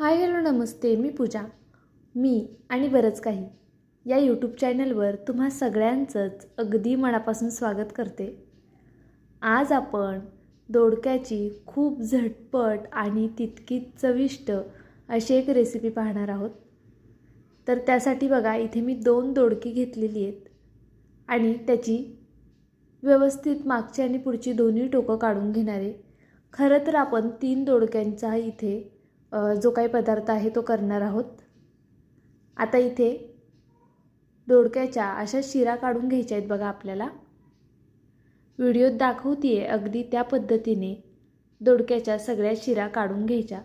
Hi hello नमस्ते मी पूजा. मी आणि बरंच काही. या यूट्यूब चॅनलवर तुम्हा सगळ्यांचंच अगदी मनापासून स्वागत करते. आज आपण दोडक्याची खूप झटपट आणि तितकीच चविष्ट अशी एक रेसिपी पाहणार आहोत. तर त्यासाठी बघा इथे मी दोन दोडकी घेतलेली आहेत आणि त्याची व्यवस्थित मागची आणि पुढची दोन्ही टोकं काढून घेणारे. खरं तर आपण तीन दोडक्यांचा इथे जो काही पदार्थ आहे तो करणार आहोत. आता इथे दोडक्याच्या अशा शिरा काढून घ्यायच्या आहेत बघा आपल्याला. व्हिडिओत दाखवते आहे अगदी त्या पद्धतीने दोडक्याच्या सगळ्या शिरा काढून घ्यायच्या.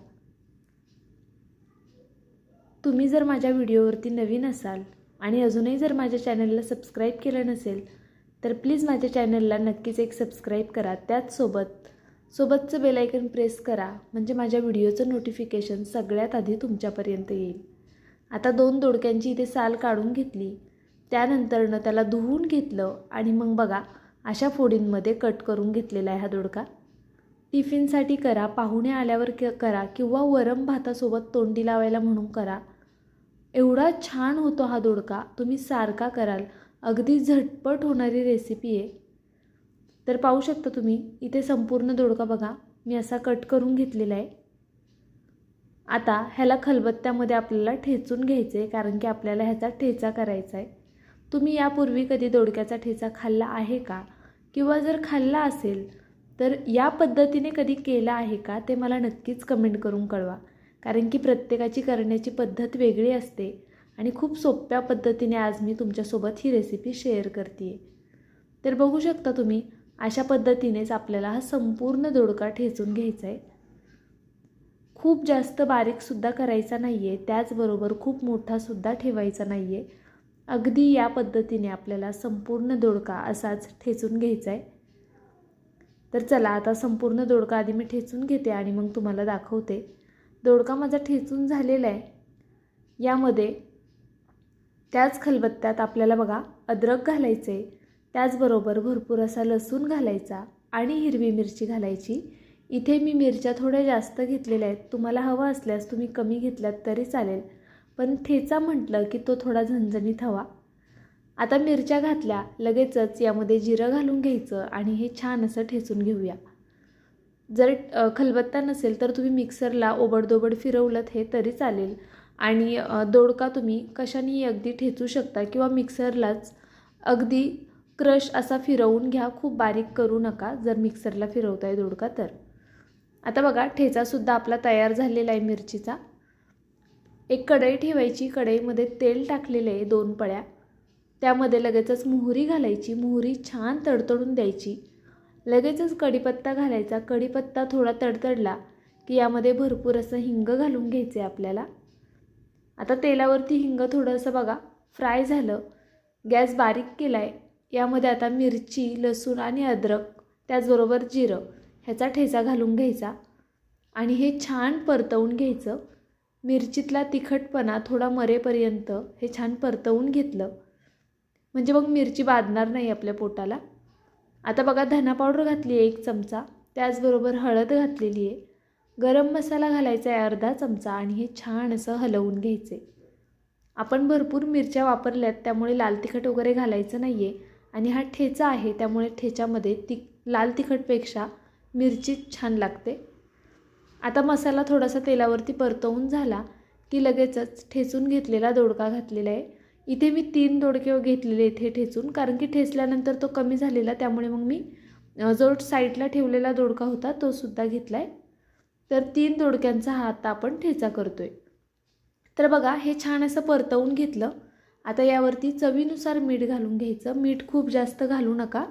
तुम्ही जर माझ्या व्हिडिओवरती नवीन असाल आणि अजूनही जर माझ्या चॅनलला सबस्क्राईब केलं नसेल तर प्लीज माझ्या चॅनलला नक्कीच एक सबस्क्राईब करा. त्याचसोबत सोबतचं बेलायकन प्रेस करा म्हणजे माझ्या व्हिडिओचं नोटिफिकेशन सगळ्यात आधी तुमच्यापर्यंत येईल. आता दोन दोडक्यांची इथे साल काढून घेतली. त्यानंतरनं त्याला धुवून घेतलं आणि मग बघा अशा फोडींमध्ये कट करून घेतलेला आहे हा दोडका. टिफिनसाठी करा पाहुणे आल्यावर क करा किंवा वरम भातासोबत तोंडी लावायला म्हणून करा. एवढा छान होतो हा दोडका तुम्ही सारखा कराल. अगदी झटपट होणारी रेसिपी आहे. तर पाहू शकता तुम्ही इथे संपूर्ण दोडका बघा. मी असा कट करून घेतलेला आहे. आता ह्याला खलबत्त्यामध्ये आपल्याला ठेचून घ्यायचं आहे कारण की आपल्याला ह्याचा ठेचा करायचा आहे. तुम्ही यापूर्वी कधी दोडक्याचा ठेचा खाल्ला आहे का? किंवा जर खाल्ला असेल तर या पद्धतीने कधी केला आहे का ते मला नक्कीच कमेंट करून कळवा. कारण की प्रत्येकाची करण्याची पद्धत वेगळी असते आणि खूप सोप्या पद्धतीने आज मी तुमच्यासोबत ही रेसिपी शेअर करते आहे तर बघू शकता तुम्ही अशा पद्धतीनेच आपल्याला हा संपूर्ण दोडका ठेचून घ्यायचा आहे खूप जास्त बारीकसुद्धा करायचा नाही आहे त्याचबरोबर खूप मोठासुद्धा ठेवायचा नाही आहे अगदी या पद्धतीने आपल्याला संपूर्ण दोडका असाच ठेचून घ्यायचा आहे तर चला आता संपूर्ण दोडका आधी मी ठेचून घेते आणि मग तुम्हाला दाखवते. दोडका माझा ठेचून झालेला आहे यामध्ये त्याच खलबत्त्यात आपल्याला बघा अद्रक घालायचं आहे त्याचबरोबर भरपूर असा लसूण घालायचा आणि हिरवी मिरची घालायची. इथे मी मिरच्या थोड्या जास्त घेतलेल्या आहेत. तुम्हाला हवं असल्यास तुम्ही कमी घेतल्यात तरी चालेल. पण ठेचा म्हटलं की तो थोडा झणझणीत हवा. आता मिरच्या घातल्या लगेचच यामध्ये जिरं घालून घ्यायचं आणि हे छान असं ठेचून घेऊया. जर खलबत्ता नसेल तर तुम्ही मिक्सरला ओबडदोबड फिरवलं हे तरी चालेल. आणि दोडका तुम्ही कशाने अगदी ठेचू शकता किंवा मिक्सरलाच अगदी क्रश असा फिरवून घ्या खूप बारीक करू नका. जर मिक्सरला फिरवताय दोडका तर. आता बघा ठेचासुद्धा आपला तयार झालेला आहे मिरचीचा. एक कढई ठेवायची. कढईमध्ये तेल टाकलेले आहे दोन पळ्या. त्यामध्ये लगेचच मोहरी घालायची. मोहरी छान तडतडून द्यायची. लगेचच कढीपत्ता घालायचा. कढीपत्ता थोडा तडतडला की यामध्ये भरपूर असं हिंग घालून घ्यायचं आहे आपल्याला. आता तेलावरती हिंग थोडंसं बघा फ्राय झालं. गॅस बारीक केला आहे यामध्ये आता मिरची लसूण आणि अद्रक त्याचबरोबर जिरं ह्याचा ठेचा घालून घ्यायचा. आणि हे छान परतवून घ्यायचं. मिरचीतला तिखटपणा थोडा मरेपर्यंत हे छान परतवून घेतलं. म्हणजे मग मिरची बाधणार नाही आपल्या पोटाला. आता बघा धना पावडर घातली आहे एक चमचा त्याचबरोबर हळद घातलेली आहे गरम मसाला घालायचा आहे अर्धा चमचा आणि हे छान असं हलवून घ्यायचे. आपण भरपूर मिरच्या वापरल्यात त्यामुळे लाल तिखट वगैरे घालायचं नाही आहे आणि हा ठेचा आहे त्यामुळे ठेच्यामध्ये ती लाल तिखटपेक्षा मिरची छान लागते. आता मसाला थोडासा तेलावरती परतवून झाला की लगेचच ठेचून घेतलेला दोडका घातलेला आहे. इथे मी तीन दोडके घेतलेले इथे ठेचून कारण की ठेचल्यानंतर तो कमी झालेला त्यामुळे मग मी जो साईडला ठेवलेला दोडका होता तो सुद्धा घेतला आहे तर तीन दोडक्यांचा हा आता आपण ठेचा करतो आहे तर बघा हे छान असं परतवून घेतलं. आता यावरती चवीनुसार मीठ घालून घ्यायचं. मीठ खूप जास्त घालू नका.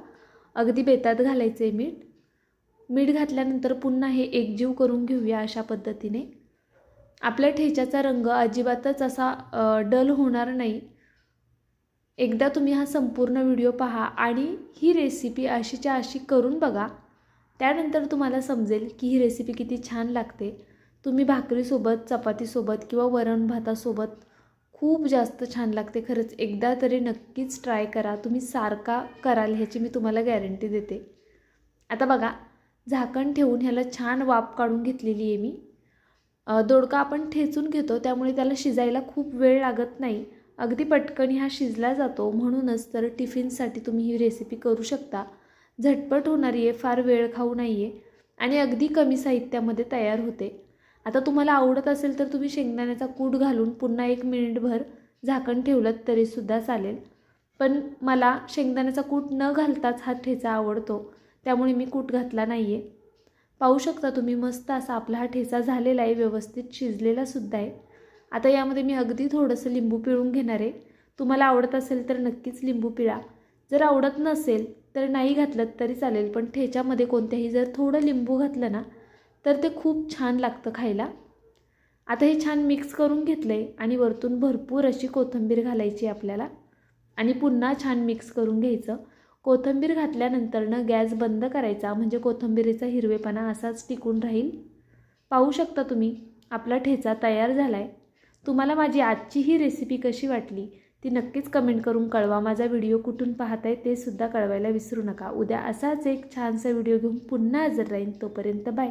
अगदी बेतात घालायचं आहे मीठ. मीठ घातल्यानंतर पुन्हा हे एकजीव करून घेऊया अशा पद्धतीने. आपल्या ठेच्याचा रंग अजिबातच असा डल होणार नाही. एकदा तुम्ही हा संपूर्ण व्हिडिओ पहा आणि ही रेसिपी अशीच्या अशी करून बघा. त्यानंतर तुम्हाला समजेल की ही रेसिपी किती छान लागते. तुम्ही भाकरीसोबत चपातीसोबत किंवा वरण भातासोबत खूप जास्त छान लागते. खरंच एकदा तरी नक्कीच ट्राय करा. तुम्ही सारखा कराल ह्याची मी तुम्हाला गॅरंटी देते. आता बघा झाकण ठेवून ह्याला छान वाफ काढून घेतलेली आहे मी. दोडका आपण ठेचून घेतो त्यामुळे त्याला शिजायला खूप वेळ लागत नाही. अगदी पटकन हा शिजला जातो. म्हणूनच तर टिफिनसाठी तुम्ही ही रेसिपी करू शकता. झटपट होणारी आहे फार वेळ खाऊ नाही आहे आणि अगदी कमी साहित्यामध्ये तयार होते. आता तुम्हाला आवडत असेल तर तुम्ही शेंगदाण्याचा कूट घालून पुन्हा एक मिनिटभर झाकण ठेवलं तरीसुद्धा चालेल. पण मला शेंगदाण्याचा कूट न घालताच हा ठेचा आवडतो त्यामुळे मी कूट घातला नाही आहे पाहू शकता तुम्ही मस्त असा आपला हा ठेचा झालेला आहे व्यवस्थित शिजलेला सुद्धा आहे. आता यामध्ये मी अगदी थोडंसं लिंबू पिळून घेणार आहे. तुम्हाला आवडत असेल तर नक्कीच लिंबू पिळा. जर आवडत नसेल तर नाही घातलं तरी चालेल पण ठेच्यामध्ये कोणत्याही जर थोडं लिंबू घातलं ना तर ते खूप छान लागतं खायला. आता हे छान मिक्स करून घेतलं आहे आणि वरतून भरपूर अशी कोथिंबीर घालायची आपल्याला. आणि पुन्हा छान मिक्स करून घ्यायचं. कोथिंबीर घातल्यानंतरनं गॅस बंद करायचा म्हणजे कोथिंबीरीचा हिरवेपणा असाच टिकून राहील. पाहू शकता तुम्ही आपला ठेचा तयार झाला आहे तुम्हाला माझी आजची ही रेसिपी कशी वाटली ती नक्कीच कमेंट करून कळवा. माझा व्हिडिओ कुठून पाहताय ते सुद्धा कळवायला विसरू नका. उद्या असाच एक छानसा व्हिडिओ घेऊन पुन्हा हजर राहीन. तोपर्यंत bye